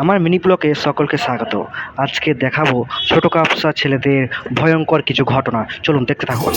আমার মিনি ব্লকে সকলকে স্বাগত। আজকে দেখাবো ছোট কাপসা ছেলেদের ভয়ঙ্কর কিছু ঘটনা। চলুন দেখতে থাকুন।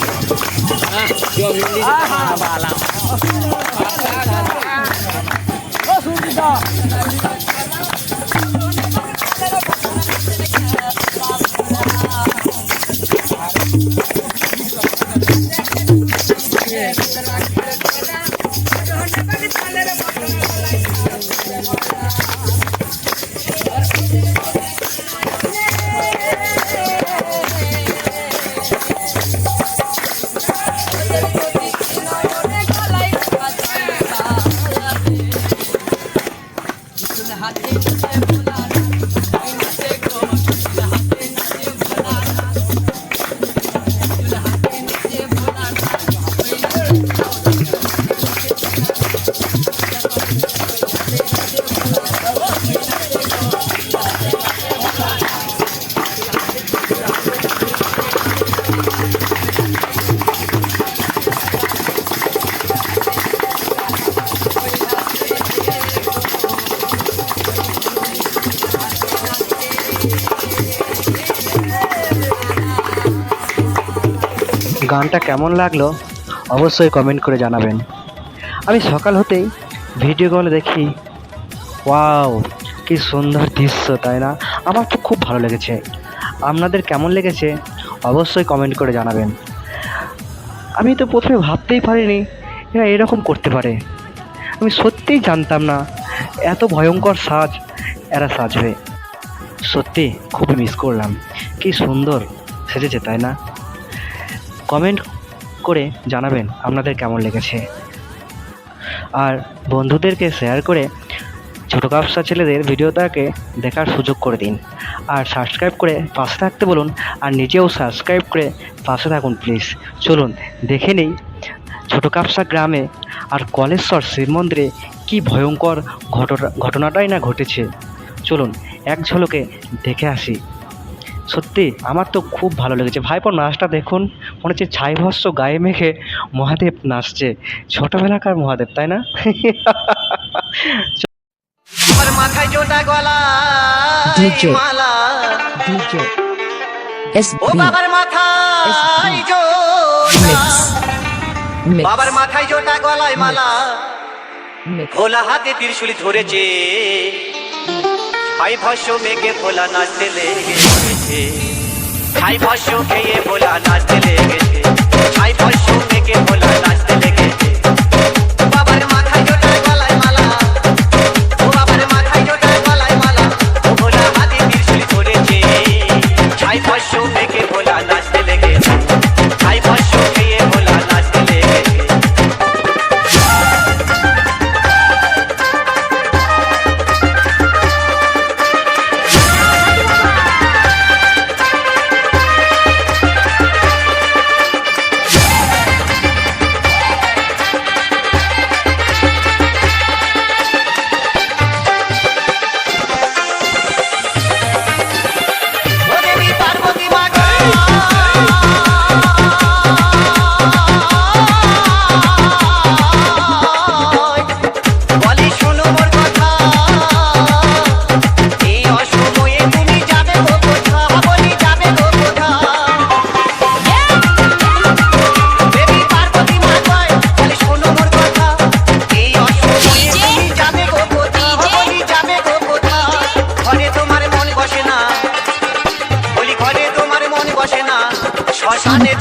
গানটা কেমন লাগল অবশ্যই কমেন্ট করে জানাবেন। আমি সকাল হতেই ভিডিও কলে দেখি ওয়াও কি সুন্দর দৃশ্য, তাই না? আমার তো খুব ভালো লেগেছে। আপনাদের কেমন লেগেছে অবশ্যই কমেন্ট করে জানাবেন। আমি তো প্রথমে ভাবতেই পারিনি এরা এরকম করতে পারে। আমি সত্যিই জানতাম না এত ভয়ঙ্কর সাজ এরা সাজবে। সত্যি, খুবই মিস করলাম। কি সুন্দর সেজেছে, তাই না? কমেন্ট করে জানাবেন আপনাদের কেমন লেগেছে। আর বন্ধুদেরকে শেয়ার করে ছোটো কাপসা ছেলেদের ভিডিওটাকে দেখার সুযোগ করে দিন। আর সাবস্ক্রাইব করে পাশে থাকতে বলুন, আর নিজেও সাবস্ক্রাইব করে পাশে থাকুন প্লিজ চলুন, দেখে নেই ছোটো কাপসা গ্রামে আর কলেশ্বর শিব মন্দিরে কী ভয়ঙ্কর ঘটনা, ঘটনাটাই না ঘটেছে। চলুন, এক ঝলকে দেখে আসি। সত্যি আমার তো খুব ভালো লেগেছে। ভাইপোর নাচটা দেখুন। মনে হচ্ছে ছাই ভস্য গায়ে মেখে মহাদেব নাচছে। ছোটবেলাকার মহাদেব তাই না? মাথায় জোটা গলা মালা। ও বাবার মাথায় বাবার মাথায় জোটা গলায় মালা। ভোলা হাতে ত্রিশুলি ধরেছে। ছাই ভস্য মেঘে ভোলা নাচতে লেগেছে ছাই ভস্য খেয়ে ভোলা নাচতে লেগেছে ছাই ভস্য মেঘে ভোলা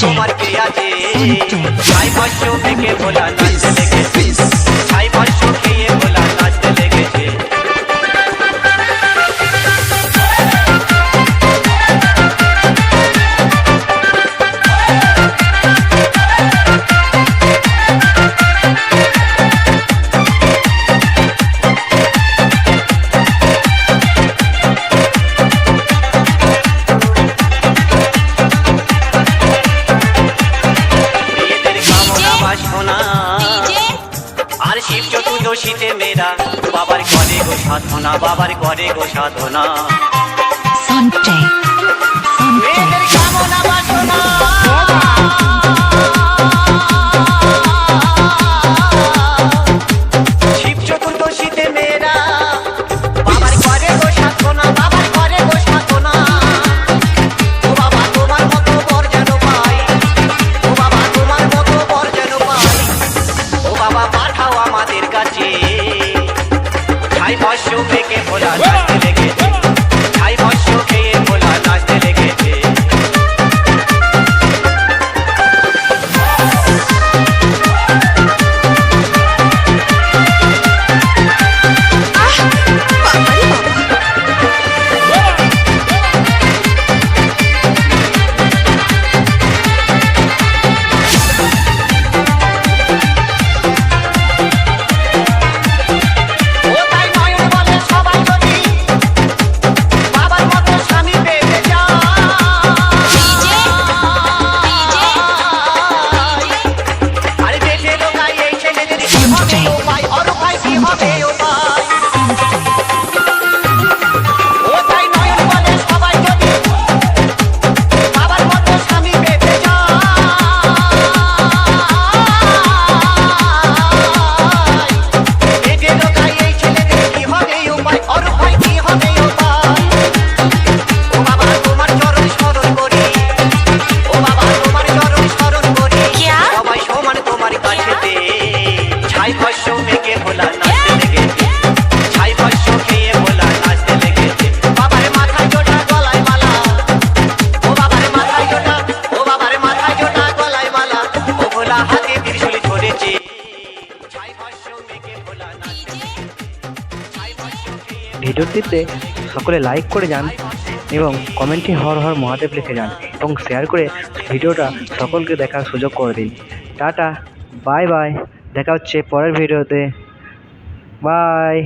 তোমার কে? আছে ভাই বস্য থেকে ভোলা নাচতে সাধনা বাবার করে গো সাধনা। Sunday Hold on. ভিডিওটিতে সকলে লাইক করে যান এবং কমেন্টে হর হর মহাদেব লিখে যান এবং শেয়ার করে ভিডিওটা সকলকে দেখার সুযোগ করে দিন। টাটা বাই বাই দেখা হচ্ছে পরের ভিডিওতে। বাই